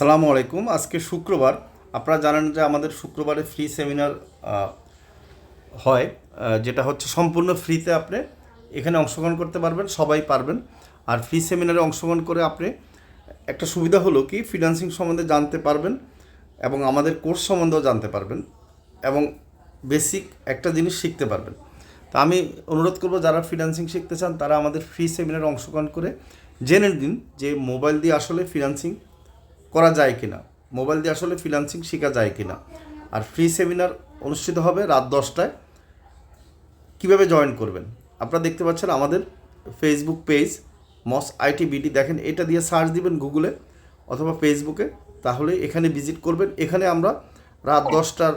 সালামু আলাইকুম। আজকে শুক্রবার। আপনারা জানেন যে আমাদের শুক্রবারে ফ্রি সেমিনার হয় যেটা হচ্ছে সম্পূর্ণ ফ্রিতে আপনি এখানে অংশগ্রহণ করতে পারবেন, সবাই পারবেন। আর ফ্রি সেমিনারে অংশগ্রহণ করে আপনি, একটা সুবিধা হলো কি ফিনান্সিং সম্বন্ধে জানতে পারবেন এবং আমাদের কোর্স সম্বন্ধেও জানতে পারবেন এবং বেসিক একটা জিনিস শিখতে পারবেন। তো আমি অনুরোধ করব, যারা ফিনান্সিং শিখতে চান, তারা আমাদের ফ্রি সেমিনারে অংশগ্রহণ করে জেনে দিন যে মোবাইল দিয়ে আসলে ফিনান্সিং করা যায় কিনা? মোবাইল দিয়ে আসলে ফ্রিল্যান্সিং শেখা যায় কিনা? আর ফ্রি সেমিনার অনুষ্ঠিত হবে রাত দশটায়। কীভাবে জয়েন করবেন? আপনারা দেখতে পাচ্ছেন আমাদের ফেসবুক পেজ মস আইটি বিডি দেখেন এটা দিয়ে সার্চ দিবেন গুগলে অথবা ফেসবুকে তাহলে এখানে ভিজিট করবেন। এখানে আমরা রাত দশটার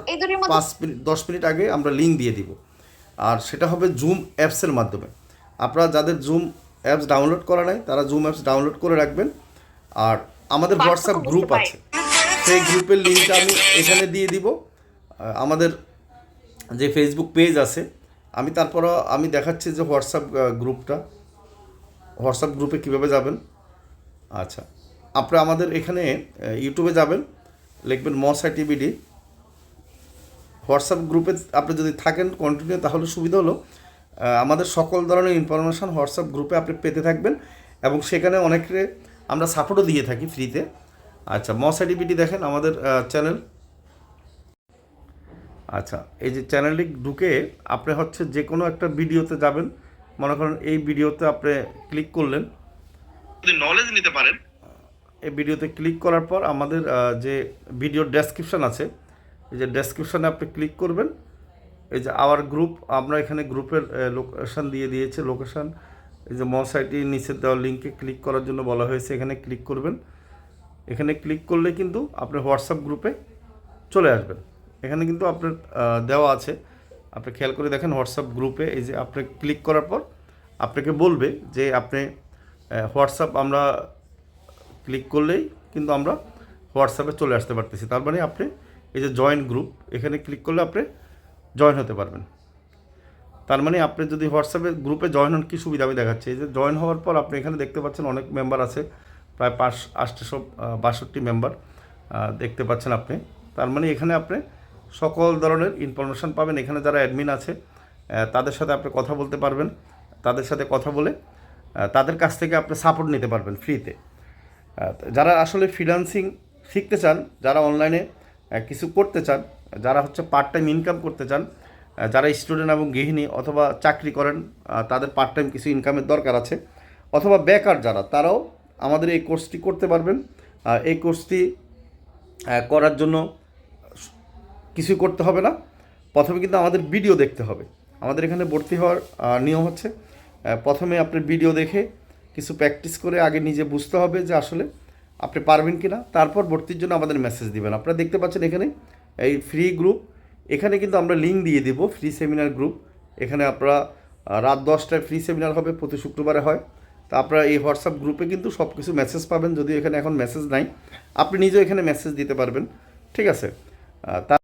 পাঁচ মিনিট দশ মিনিট আগে আমরা লিঙ্ক দিয়ে দিব। আর সেটা হবে জুম অ্যাপসের মাধ্যমে। আপনারা যাদের জুম অ্যাপস ডাউনলোড করা নাই তারা জুম অ্যাপস ডাউনলোড করে রাখবেন। আর আমাদের হোয়াটসঅ্যাপ গ্রুপ আছে। সেই গ্রুপের লিঙ্কটা আমি এখানে দিয়ে দিব। আমাদের যে ফেসবুক পেজ আছে আমি তারপরও আমি দেখাচ্ছি যে হোয়াটসঅ্যাপ গ্রুপটা হোয়াটসঅ্যাপ গ্রুপে কীভাবে যাবেন? আচ্ছা। আপনারা আমাদের এখানে ইউটিউবে যাবেন লিখবেন মস আইটিবিডি হোয়াটসঅ্যাপ গ্রুপে আপনি যদি থাকেন কন্টিনিউ তাহলে সুবিধা হলো আমাদের সকল ধরনের ইনফরমেশন হোয়াটসঅ্যাপ গ্রুপে আপনি পেতে থাকবেন এবং সেখানে অনেকে আমরা সাপোর্টও দিয়ে থাকি ফ্রিতে আচ্ছা মস আইটিবিডি দেখেন আমাদের চ্যানেল আচ্ছা এই যে চ্যানেলে ঢুকে আপনি হচ্ছে যে কোনো একটা ভিডিওতে যাবেন। মনে করেন এই ভিডিওতে আপনি ক্লিক করলেন। যদি নলেজ নিতে পারেন। এই ভিডিওতে ক্লিক করার পর আমাদের যে ভিডিও ডেসক্রিপশন আছে এই যে ডেসক্রিপশানে আপনি ক্লিক করবেন। এই যে আওয়ার গ্রুপ আমরা এখানে গ্রুপের লোকেশান দিয়ে দিয়েছে লোকেশন এই যে মস আইটি নিচে দেওয়া লিঙ্কে ক্লিক করার জন্য বলা হয়েছে, এখানে ক্লিক করবেন। এখানে ক্লিক করলে কিন্তু আপনি হোয়াটসঅ্যাপ গ্রুপে চলে আসবেন। এখানে কিন্তু আপনার দেওয়া আছে। আপনি খেয়াল করে দেখেন হোয়াটসঅ্যাপ গ্রুপে এই যে আপনি ক্লিক করার পর আপনাকে বলবে যে আপনি হোয়াটসঅ্যাপ আমরা ক্লিক করলেই কিন্তু আমরা হোয়াটসঅ্যাপে চলে আসতে পারতেছি। তার মানে আপনি এই যে জয়েন্ট গ্রুপ, এখানে ক্লিক করলে আপনি জয়েন হতে পারবেন। তার মানে আপনি যদি হোয়াটসঅ্যাপে গ্রুপে জয়েন হন, কী সুবিধা আমি দেখাচ্ছি? এই যে জয়েন হওয়ার পর আপনি এখানে দেখতে পাচ্ছেন অনেক মেম্বার আছে, প্রায় পাঁচ আটশোশো বাষট্টি মেম্বার দেখতে পাচ্ছেন আপনি। তার মানে এখানে আপনি সকল ধরনের ইনফরমেশন পাবেন। এখানে যারা অ্যাডমিন আছে তাদের সাথে আপনি কথা বলতে পারবেন। তাদের সাথে কথা বলে তাদের কাছ থেকে আপনি সাপোর্ট নিতে পারবেন ফ্রিতে যারা আসলে ফ্রিল্যান্সিং শিখতে চান, যারা অনলাইনে কিছু করতে চান, যারা হচ্ছে পার্ট টাইম ইনকাম করতে চান যারা স্টুডেন্ট এবং গৃহিণী অথবা চাকরি করেন তাদের পার্ট টাইম কিছু ইনকামের দরকার আছে। অথবা বেকার যারা, তারাও আমাদের এই কোর্সটি করতে পারবেন। এই কোর্সটি করার জন্য কিছুই করতে হবে না। প্রথমে কিন্তু আমাদের ভিডিও দেখতে হবে। আমাদের এখানে ভর্তি হওয়ার নিয়ম হচ্ছে প্রথমে আপনি ভিডিও দেখে কিছু প্র্যাকটিস করে আগে নিজে বুঝতে হবে যে আসলে আপনি পারবেন কি না তারপর ভর্তির জন্য আমাদের মেসেজ দিবেন। আপনারা দেখতে পাচ্ছেন এখানে এই ফ্রি গ্রুপ এখানে কিন্তু আমরা লিঙ্ক দিয়ে দেব ফ্রি সেমিনার গ্রুপ এখানে আপনারা রাত দশটায় ফ্রি সেমিনার হবে, প্রতি শুক্রবারে হয়। তা আপনারা এই হোয়াটসঅ্যাপ গ্রুপে কিন্তু সব কিছু মেসেজ পাবেন, যদিও এখানে এখন মেসেজ নাই। আপনি নিজেও এখানে মেসেজ দিতে পারবেন। ঠিক আছে? তা